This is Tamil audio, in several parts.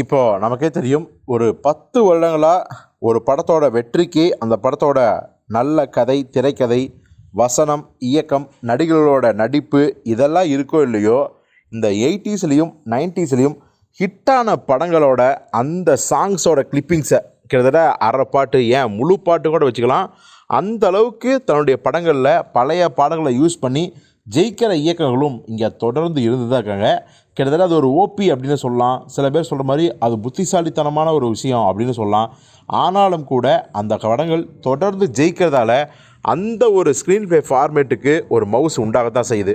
இப்போது நமக்கே தெரியும் ஒரு பத்து வருடங்களாக ஒரு படத்தோட வெற்றிக்கு அந்த படத்தோட நல்ல கதை திரைக்கதை வசனம் இயக்கம் நடிகர்களோட நடிப்பு இதெல்லாம் இருக்கோ இல்லையோ இந்த எயிட்டிஸ்லேயும் நைன்டிஸ்லேயும் ஹிட்டான படங்களோட அந்த சாங்ஸோட கிளிப்பிங்ஸை கிட்டத்தட்ட அரை பாட்டு ஏன் முழு பாட்டு கூட வச்சுக்கலாம். அந்த அளவுக்கு தன்னுடைய படங்களில் பழைய பாடங்களை யூஸ் பண்ணி ஜெயிக்கிற இயக்கங்களும் இங்கே தொடர்ந்து இருந்து தான் இருக்காங்க. கிட்டத்தட்ட அது ஒரு ஓபி அப்படின்னு சொல்லலாம். சில பேர் சொல்கிற மாதிரி அது புத்திசாலித்தனமான ஒரு விஷயம் அப்படின்னு சொல்லலாம். ஆனாலும் கூட அந்த படங்கள் தொடர்ந்து ஜெயிக்கிறதால அந்த ஒரு ஸ்க்ரீன் ப்ளே ஃபார்மேட்டுக்கு ஒரு மவுஸ் உண்டாகத்தான் செய்யுது.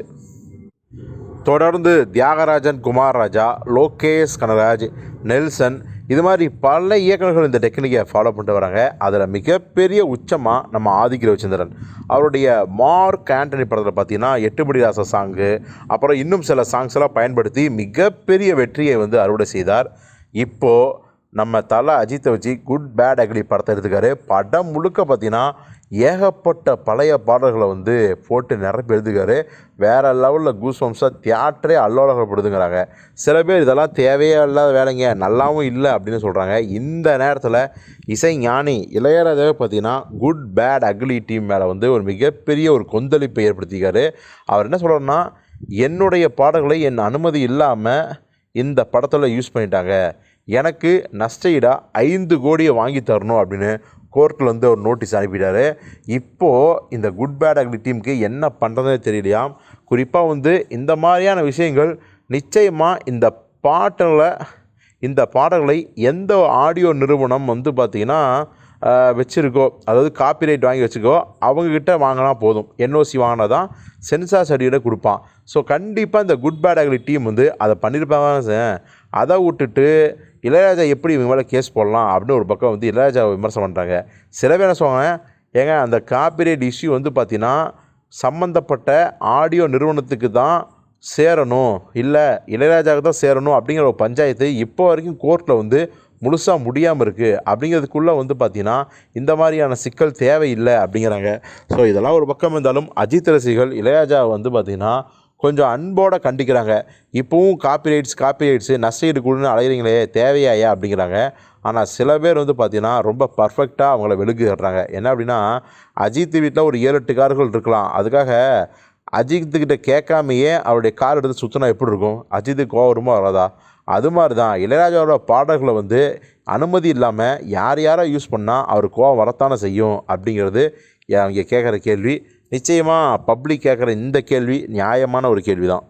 தொடர்ந்து தியாகராஜன் குமார் ராஜா லோகேஷ் கனராஜ் நெல்சன் இது மாதிரி பல இயக்குநர்கள் இந்த டெக்னிக்கை ஃபாலோ பண்ணிட்டு வராங்க. அதில் மிகப்பெரிய உச்சமாக நம்ம ஆதிக்க ரவிச்சந்திரன். அவருடைய மார்க் ஆண்டனி படத்தில் பார்த்தீங்கன்னா எட்டுமடி ராச சாங்கு அப்புறம் இன்னும் சில சாங்ஸ் எல்லாம் பயன்படுத்தி மிகப்பெரிய வெற்றியை வந்து அறுவடை செய்தார். இப்போது நம்ம தலை அஜித்தை வச்சு குட் பேட் அக்லி படத்தை எடுத்துக்காரு படம் முழுக்க பார்த்தீங்கன்னா ஏகப்பட்ட பழைய பாடல்களை வந்து போட்டு நிரப்பி எழுதுக்காரு வேறு லெவலில் கூஸ் வம்சாக தியேட்டரே அல்லோலகப்படுதுங்கிறாங்க சில பேர் இதெல்லாம் தேவையே இல்லாத வேலைங்க. நல்லாவும் இல்லை அப்படின்னு சொல்கிறாங்க இந்த நேரத்தில் இசை ஞானி இளையராஜாவே பார்த்தீங்கன்னா குட் பேட் அக்லி டீம் மேலே வந்து ஒரு மிகப்பெரிய ஒரு கொந்தளிப்பை ஏற்படுத்திக்காரு அவர் என்ன சொல்கிறன்னா என்னுடைய பாடல்களை என் அனுமதி இல்லாமல் இந்த படத்தில் யூஸ் பண்ணிட்டாங்க. எனக்கு நஷ்டஈடாக ஐந்து கோடியை வாங்கி தரணும் அப்படின்னு கோர்ட்டில் வந்து ஒரு நோட்டீஸ் அனுப்பிட்டார். இப்போது இந்த குட் பேட் அக்னி டீமுக்கு என்ன பண்ணுறதுனே தெரியலையாம் குறிப்பாக வந்து இந்த மாதிரியான விஷயங்கள் நிச்சயமாக இந்த பாட்டில் இந்த பாடல்களை எந்த ஆடியோ நிறுவனம் வந்து பார்த்திங்கன்னா வச்சுருக்கோ அதாவது காப்பிரைட் வாங்கி வச்சுக்கோ அவங்கக்கிட்ட வாங்கினா போதும். என்ஓசி வாங்கினா தான் சென்சார் சர்டிஃபிகேட் கொடுப்பான். ஸோ கண்டிப்பாக இந்த குட் பேட் அக்லி டீம் வந்து அதை பண்ணியிருப்பாங்க சார் அதை விட்டுட்டு இளையராஜா எப்படி இவங்க மேலே கேஸ் போடலாம் அப்படின்னு ஒரு பக்கம் வந்து இளையராஜா விமர்சனம் பண்ணுறாங்க சில பேர் என்ன சொல்லுவாங்க ஏங்க அந்த காப்பிரைட் இஷ்யூ வந்து பார்த்திங்கன்னா சம்மந்தப்பட்ட ஆடியோ நிறுவனத்துக்கு தான் சேரணும். இல்லை இளையராஜாவுக்கு தான் சேரணும் அப்படிங்கிற ஒரு பஞ்சாயத்து இப்போ வரைக்கும் கோர்ட்டில் வந்து முழுசாக முடியாமல் இருக்குது அப்படிங்கிறதுக்குள்ளே வந்து பார்த்திங்கன்னா இந்த மாதிரியான சிக்கல் தேவையில்லை அப்படிங்கிறாங்க. ஸோ இதெல்லாம் ஒரு பக்கம் இருந்தாலும் அஜித் ரசிகள் இளையராஜா வந்து பார்த்திங்கன்னா கொஞ்சம் அன்போடு கண்டிக்கிறாங்க. இப்போவும் காப்பிரைட்ஸ் காப்பிரைட்ஸு நஷ்டஈடு கொடுன்னு அலைகிறீங்களே தேவையாயா அப்படிங்கிறாங்க. ஆனால் சில பேர் வந்து பார்த்திங்கன்னா ரொம்ப பர்ஃபெக்டாக அவங்கள வெளுக்கு என்ன அப்படின்னா அஜித் வீட்டில் ஒரு ஏழு எட்டு கார்கள் இருக்கலாம். அதுக்காக அஜித்துக்கிட்ட கேட்காமையே அவருடைய கார் எடுத்து சுற்றினா எப்படி இருக்கும்? அஜித்துக்கு கோவம் வராதா? அது மாதிரி தான் இளையராஜாவோட பாடல்களை வந்து அனுமதி இல்லாமல் யார் யாரோ யூஸ் பண்ணால் அவர் கோவம் வரத்தானே செய்யும்? அப்படிங்கிறது அவங்க கேட்குற கேள்வி. நிச்சயமாக பப்ளிக் கேட்குற இந்த கேள்வி நியாயமான ஒரு கேள்வி தான்